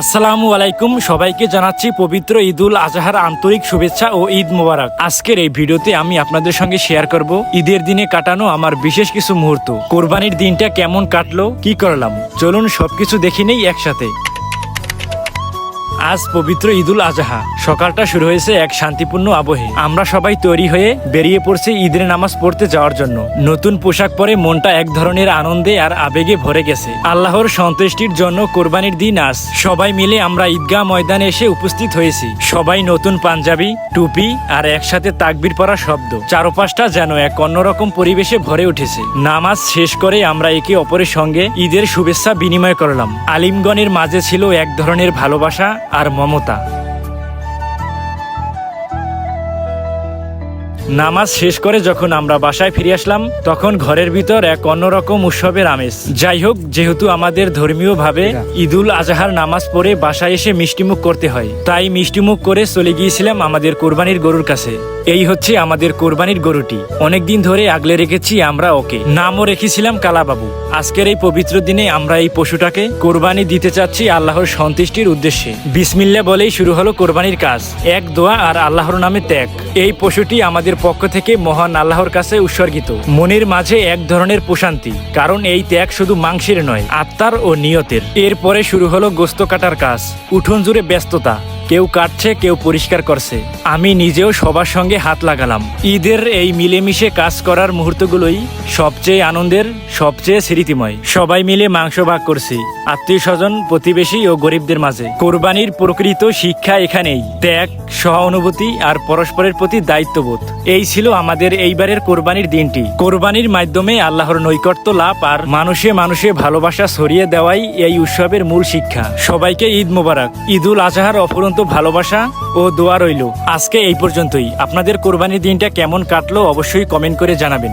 আসসালামু আলাইকুম, সবাইকে জানাচ্ছি পবিত্র ঈদুল আজহার আন্তরিক শুভেচ্ছা ও ঈদ মোবারক। আজকের এই ভিডিওতে আমি আপনাদের সঙ্গে শেয়ার করব ঈদের দিনে কাটানো আমার বিশেষ কিছু মুহূর্ত। কোরবানির দিনটা কেমন কাটলো, কি করলাম? চলুন সবকিছু দেখি নেই একসাথে। আজ পবিত্র ঈদুল আজহা। সকালটা শুরু হয়েছে এক শান্তিপূর্ণ আবহে। আমরা সবাই তৈরি হয়ে বেরিয়ে পড়ছি ঈদের নামাজ পড়তে যাওয়ার জন্য। নতুন পোশাক পরে মনটা এক ধরনের আনন্দে আর আবেগে ভরে গেছে। আল্লাহর সন্তুষ্টির জন্য কোরবানির দিন আজ। সবাই মিলে আমরা ঈদগাহ ময়দানে এসে উপস্থিত হয়েছি। সবাই নতুন পাঞ্জাবি, টুপি আর একসাথে তাকবির পরা শব্দ। চারপাশটা যেন এক অন্যরকম পরিবেশে ভরে উঠেছে। নামাজ শেষ করে আমরা একে অপরের সঙ্গে ঈদের শুভেচ্ছা বিনিময় করলাম। আলিমগণের মাঝে ছিল এক ধরনের ভালোবাসা আর মমতা। নামাজ শেষ করে যখন আমরা বাসায় ফিরে আসলাম তখন ঘরের ভিতর এক অন্যরকম উৎসবের আমেজ। যাই হোক যেহেতু আমাদের ধর্মীয় ভাবে ঈদুল আজহার নামাজ পড়ে বাসায় এসে মিষ্টিমুখ করতে হয় তাই মিষ্টিমুখ করে চলে গিয়েছিলাম আমাদের কোরবানির গরুর কাছে। এই হচ্ছে আমাদের কোরবানির গরুটি। অনেকদিন ধরে আগলে রেখেছি আমরা ওকে। নামও রেখেছিলাম কালাবাবু। আজকের এই পবিত্র দিনে আমরা এই পশুটাকে কোরবানি দিতে চাচ্ছি আল্লাহর সন্তুষ্টির উদ্দেশ্যে। বিসমিল্লা বলেই শুরু হলো কোরবানির কাজ। এক দোয়া আর আল্লাহর নামে ত্যাগ। এই পশুটি আমাদের পক্ষ থেকে মহান আল্লাহর কাছে উৎসর্গিত। মনের মাঝে এক ধরনের প্রশান্তি, কারণ এই ত্যাগ শুধু মাংসের নয়, আত্মার ও নিয়তের। এরপরে শুরু হলো গোস্ত কাটার কাজ, উঠোন জুড়ে ব্যস্ততা কেউ কাটছে, কেউ পরিষ্কার করছে। আমি নিজেও সবার সঙ্গে হাত লাগালাম। ঈদের এই মিলেমিশে কাজ করার মুহূর্তগুলোই সবচেয়ে আনন্দের, সবচেয়ে স্মৃতিময়। সবাই মিলে মাংস ভাগ করছি আত্মীয় স্বজন প্রতিবেশী ও গরিবদের মাঝে। কোরবানির প্রকৃত শিক্ষা এখানেই। ত্যাগ, সহানুভূতি আর পরস্পরের প্রতি দায়িত্ববোধ। এই ছিল আমাদের এইবারের কোরবানির দিনটি। কোরবানির মাধ্যমে আল্লাহর নৈকট্য লাভ আর মানুষে মানুষে ভালোবাসা ছড়িয়ে দেওয়াই এই উৎসবের মূল শিক্ষা। সবাইকে ঈদ মোবারক। ঈদুল আজহার অফুরন্ত ভালোবাসা ও দোয়া রইল। আজকে এই পর্যন্তই। আপনাদের কোরবানির দিনটা কেমন কাটলো অবশ্যই কমেন্ট করে জানাবেন।